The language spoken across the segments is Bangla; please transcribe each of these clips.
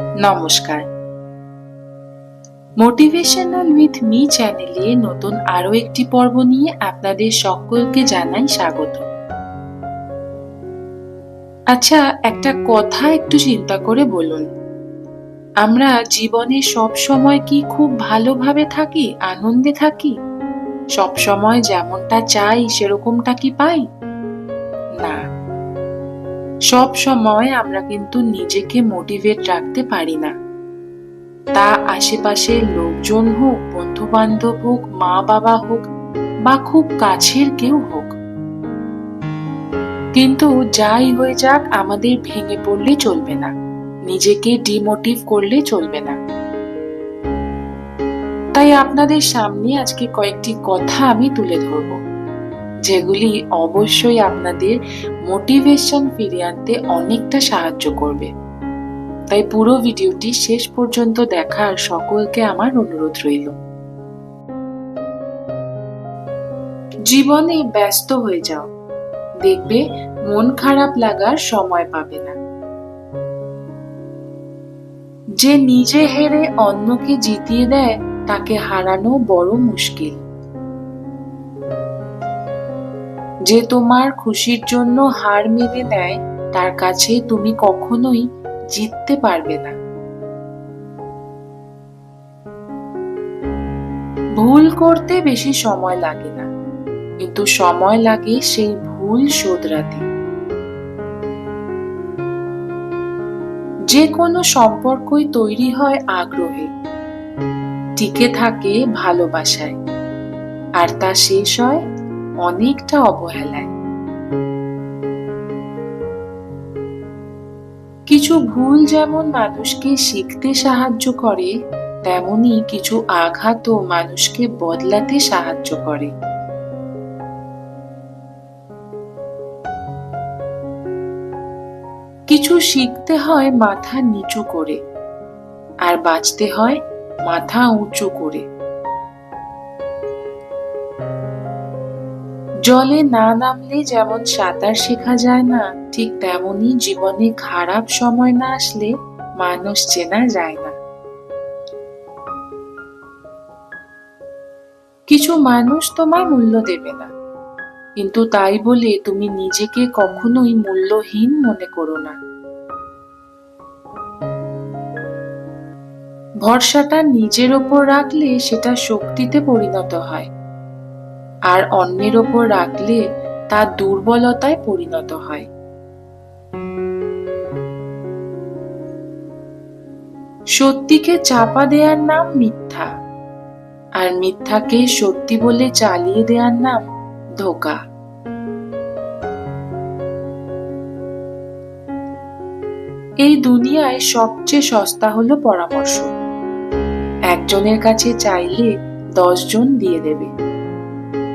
নমস্কার। মোটিভেশনাল উইথ মি চ্যানেলে নতুন আরও একটি পর্ব নিয়ে আপনাদের সকলকে জানাই স্বাগত। আচ্ছা একটা কথা একটু চিন্তা করে বলুন। আমরা জীবনে সব সময় কি খুব ভালোভাবে থাকি, আনন্দে থাকি? সব সময় যেমনটা চাই, সেরকমটা কি পাই? না। সব সময় আমরা কিন্তু নিজেকে মোটিভেট রাখতে পারি না। তা আশেপাশের লোকজন হোক বন্ধু বান্ধব হোক মা বাবা হোক বা খুব কাছের কেউ হোক। কিন্তু যাই হয়ে যাক, আমাদের ভেঙে পড়লে চলবে না। নিজেকে ডিমোটিভ করলে চলবে না। তাই আপনাদের সামনে আজকে কয়েকটি কথা আমি তুলে ধরব। যেগুলি অবশ্যই আপনাদের মোটিভেশন ফিরিয়ে আনতে অনেকটা সাহায্য করবে। তাই পুরো ভিডিওটি শেষ পর্যন্ত দেখার সকলকে আমার অনুরোধ রইল। জীবনে ব্যস্ত হয়ে যাও। দেখবে মন খারাপ লাগার সময় পাবে না। যে নিজে হেরে অন্যকে জিতিয়ে দেয়, তাকে হারানো বড় মুশকিল। যে তোমার খুশির জন্য হার মেনে নেয়, তার কাছে তুমি কখনোই জিততে পারবে না। ভুল করতে বেশি সময় লাগে না, কিন্তু সময় লাগে সেই ভুল শোধরাতে। যে কোনো সম্পর্কই তৈরি হয় আগ্রহে, টিকে থাকে ভালোবাসায়, আর তা শেষ হয় অনেকটা অবহেলায়। কিছু ভুল যেমন মানুষকে শিখতে সাহায্য করে, তেমনি কিছু আঘাতও মানুষকে বদলাতে সাহায্য করে। কিছু শিখতে হয় মাথা নিচু করে, আর বাঁচতে হয় মাথা উঁচু করে। জলে না নামলে যেমন সাঁতার শেখা যায় না, ঠিক তেমনই জীবনে খারাপ সময় না আসলে মানুষ চেনা যায় না। কিছু মানুষ তোমায় মূল্য দেবে না, কিন্তু তাই বলে তুমি নিজেকে কখনোই মূল্যহীন মনে করো না। ভরসাটা নিজের ওপর রাখলে সেটা শক্তিতে পরিণত হয়। আর অন্যের ওপর রাখলে তা দুর্বলতায় পরিণত হয়। সত্যিকে চাপা দেওয়ার নাম মিথ্যা, আর মিথ্যাকে সত্যি বলে চালিয়ে দেওয়ার নাম ধোকা। এই দুনিয়ায় সবচেয়ে সস্তা হলো পরামর্শ। একজনের কাছে চাইলে দশজন দিয়ে দেবে।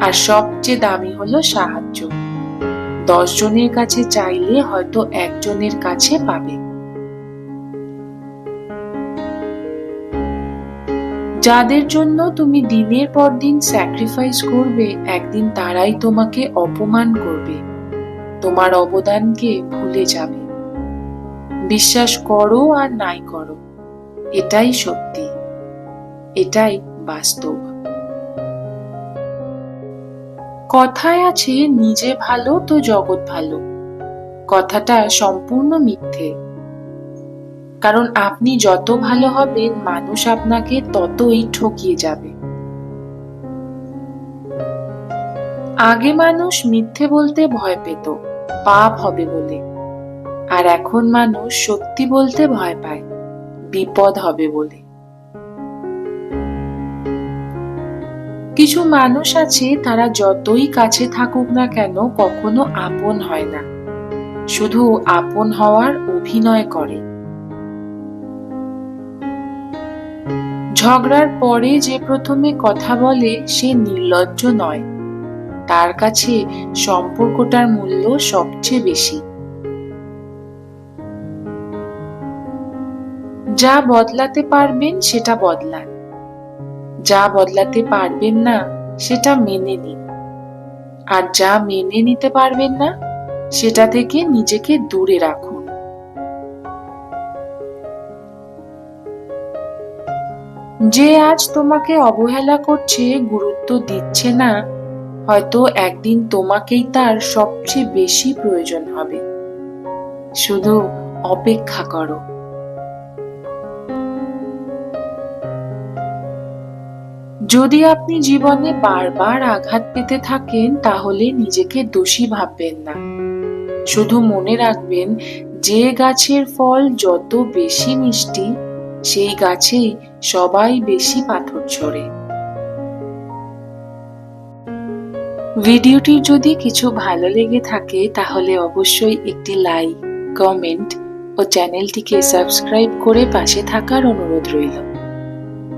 আর সবচেয়ে দামি হলো সাহায্য। দশ জনের কাছে চাইলে হয়তো একজনের কাছে পাবে। যাদের জন্য তুমি দিনের পর দিন স্যাক্রিফাইস করবে, একদিন তারাই তোমাকে অপমান করবে। তোমার অবদানকে ভুলে যাবে। বিশ্বাস করো আর নাই করো। এটাই সত্যি। এটাই বাস্তব। কথায় আছে, নিজে ভালো তো জগৎ ভালো। কথাটা সম্পূর্ণ মিথ্যে। কারণ আপনি যত ভালো হবেন, মানুষ আপনাকে ততই ঠকিয়ে যাবে। আগে মানুষ মিথ্যে বলতে ভয় পেত, পাপ হবে বলে। আর এখন মানুষ সত্যি বলতে ভয় পায়, বিপদ হবে বলে। কিছু মানুষ আছে, তারা যতই কাছে থাকুক না কেন কখনো আপন হয় না। শুধু আপন হওয়ার অভিনয় করে। ঝগড়ার পরে যে প্রথমে কথা বলে, সে নির্লজ্জ নয়। তার কাছে সম্পর্কটার মূল্য সবচেয়ে বেশি। যা বদলাতে পারবেন, সেটা বদলান। যা বদলাতে পারবেন না, সেটা মেনে নিন। আর যা মেনে নিতে পারবেন না, সেটা থেকে নিজেকে দূরে রাখুন। যে আজ তোমাকে অবহেলা করছে, গুরুত্ব দিচ্ছে না, হয়তো একদিন তোমাকেই তার সবচেয়ে বেশি প্রয়োজন হবে। শুধু অপেক্ষা করো। যদি আপনি জীবনে বারবার আঘাত পেতে থাকেন, তাহলে নিজেকে দোষী ভাববেন না। শুধু মনে রাখবেন, যে গাছের ফল যত বেশি মিষ্টি, সেই গাছেই সবাই বেশি পাথর ছড়ে। ভিডিওটির যদি কিছু ভালো লেগে থাকে, তাহলে অবশ্যই একটি লাইক, কমেন্ট ও চ্যানেলটিকে সাবস্ক্রাইব করে পাশে থাকার অনুরোধ রইল।